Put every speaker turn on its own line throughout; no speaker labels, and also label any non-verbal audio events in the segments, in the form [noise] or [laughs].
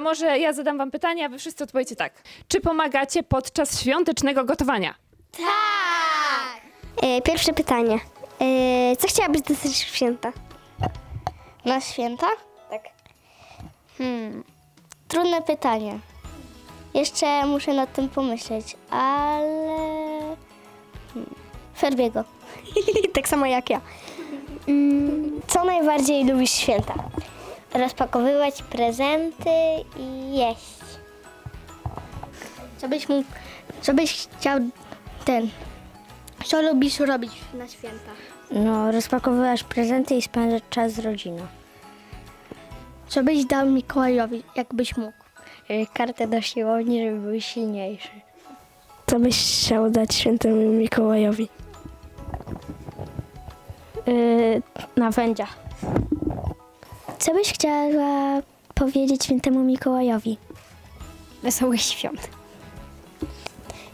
może ja zadam wam pytanie, a wy wszyscy odpowiecie tak. Czy pomagacie podczas świątecznego gotowania?
E, pierwsze pytanie. E, co chciałabyś dostać w święta?
Na święta?
Tak.
Hmm. Trudne pytanie. Jeszcze muszę nad tym pomyśleć, ale... Hmm. Ferbiego. [laughs]
tak samo jak ja. Mm, co najbardziej lubisz święta?
Rozpakowywać prezenty i jeść. Co byś mógł... Co byś chciał ten... Co lubisz robić na święta?
No, rozpakowywać prezenty i spędzać czas z rodziną.
Co byś dał Mikołajowi, jakbyś mógł?
E, Kartę do siłowni, żeby był silniejszy. Co byś chciał dać świętemu Mikołajowi?
Yy, narzędzia.
Co byś chciała powiedzieć świętemu Mikołajowi? Wesołych świąt.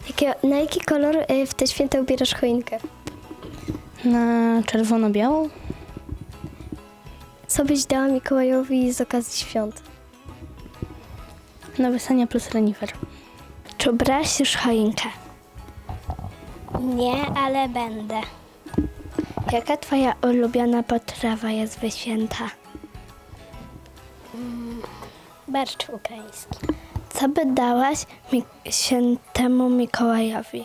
Jakie, na jaki kolor y, w te święta ubierasz choinkę?
Na czerwono-białą?
Co byś dała Mikołajowi z okazji świąt?
Na wesenie plus renifer.
Czy ubrałaś już choinkę?
Nie, ale będę.
Jaka twoja ulubiona potrawa jest we święta?
Barszcz ukraiński.
Co by dałaś mi- świętemu Mikołajowi?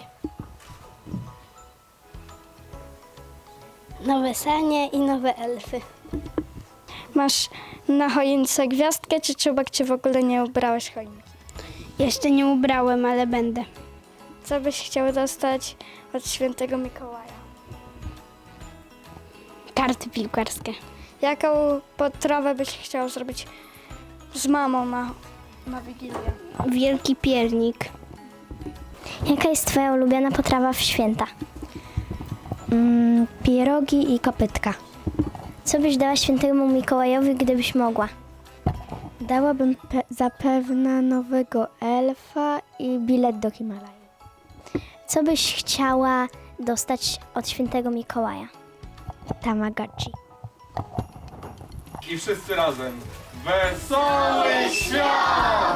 Nowe sanie i nowe elfy.
Masz na choince gwiazdkę, czy czubek, czy w ogóle nie ubrałeś choinki?
Jeszcze nie ubrałem, ale będę.
Co byś chciał dostać od świętego Mikołaja?
Karty piłkarskie.
Jaką potrawę byś chciał zrobić z mamą na, na Wigilię?
Wielki piernik.
Jaka jest twoja ulubiona potrawa w święta? Mm, pierogi i kopytka. Co byś dała świętemu Mikołajowi, gdybyś mogła? Dałabym pe- zapewne nowego elfa i bilet do Himalaju. Co byś chciała dostać od świętego Mikołaja? Tamagotchi.
I wszyscy razem. Wesoły świąt!